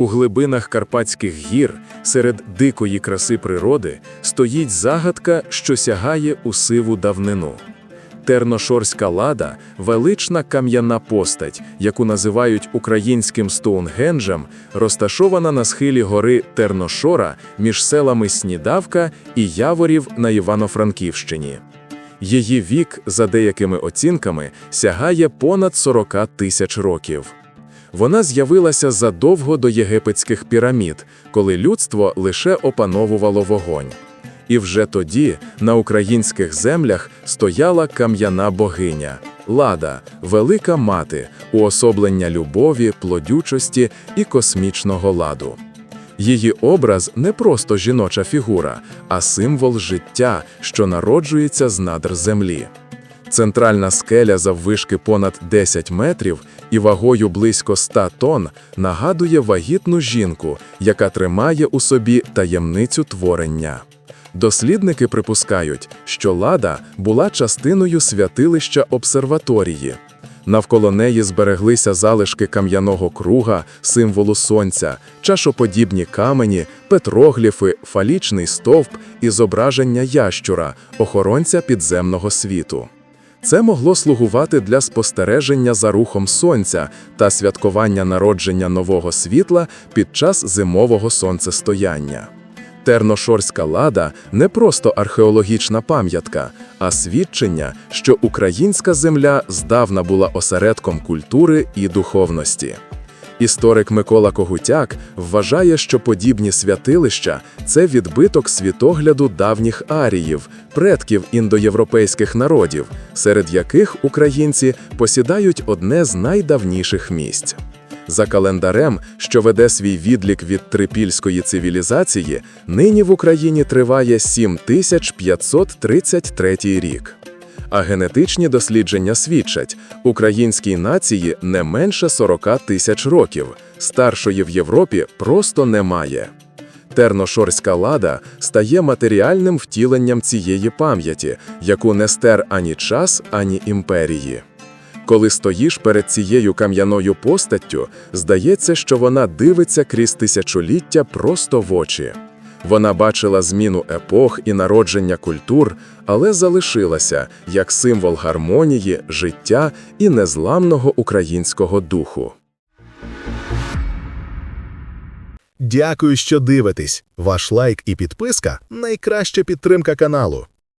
У глибинах Карпатських гір, серед дикої краси природи, стоїть загадка, що сягає у сиву давнину. Терношорська лада велична кам'яна постать, яку називають українським Стоунгенджем, розташована на схилі гори Терношора між селами Снідавка і Яворів на Івано-Франківщині. Її вік, за деякими оцінками, сягає понад 40 тисяч років. Вона з'явилася задовго до єгипетських пірамід, коли людство лише опановувало вогонь. І вже тоді на українських землях стояла кам'яна богиня Лада, велика мати, уособлення любові, плодючості і космічного ладу. Її образ не просто жіноча фігура, а символ життя, що народжується з надр землі. Центральна скеля заввишки понад 10 метрів і вагою близько 100 тонн нагадує вагітну жінку, яка тримає у собі таємницю творення. Дослідники припускають, що лада була частиною святилища обсерваторії. Навколо неї збереглися залишки кам'яного круга, символу сонця, чашоподібні камені, петрогліфи, фалічний стовп і зображення ящура, охоронця підземного світу. Це могло слугувати для спостереження за рухом сонця та святкування народження нового світла під час зимового сонцестояння. Терношорська лада не просто археологічна пам'ятка, а свідчення, що українська земля здавна була осередком культури і духовності. Історик Микола Когутяк вважає, що подібні святилища це відбиток світогляду давніх аріїв, предків індоєвропейських народів, серед яких українці посідають одне з найдавніших місць. За календарем, що веде свій відлік від трипільської цивілізації, нині в Україні триває 7533 рік. А генетичні дослідження свідчать, українській нації не менше 40 тисяч років, старшої в Європі просто немає. Терношорська лада стає матеріальним втіленням цієї пам'яті, яку не стер ані час, ані імперії. Коли стоїш перед цією кам'яною постаттю, здається, що вона дивиться крізь тисячоліття просто в очі. Вона бачила зміну епох і народження культур, але залишилася як символ гармонії, життя і незламного українського духу. Дякую, що дивитесь. Ваш лайк і підписка найкраща підтримка каналу.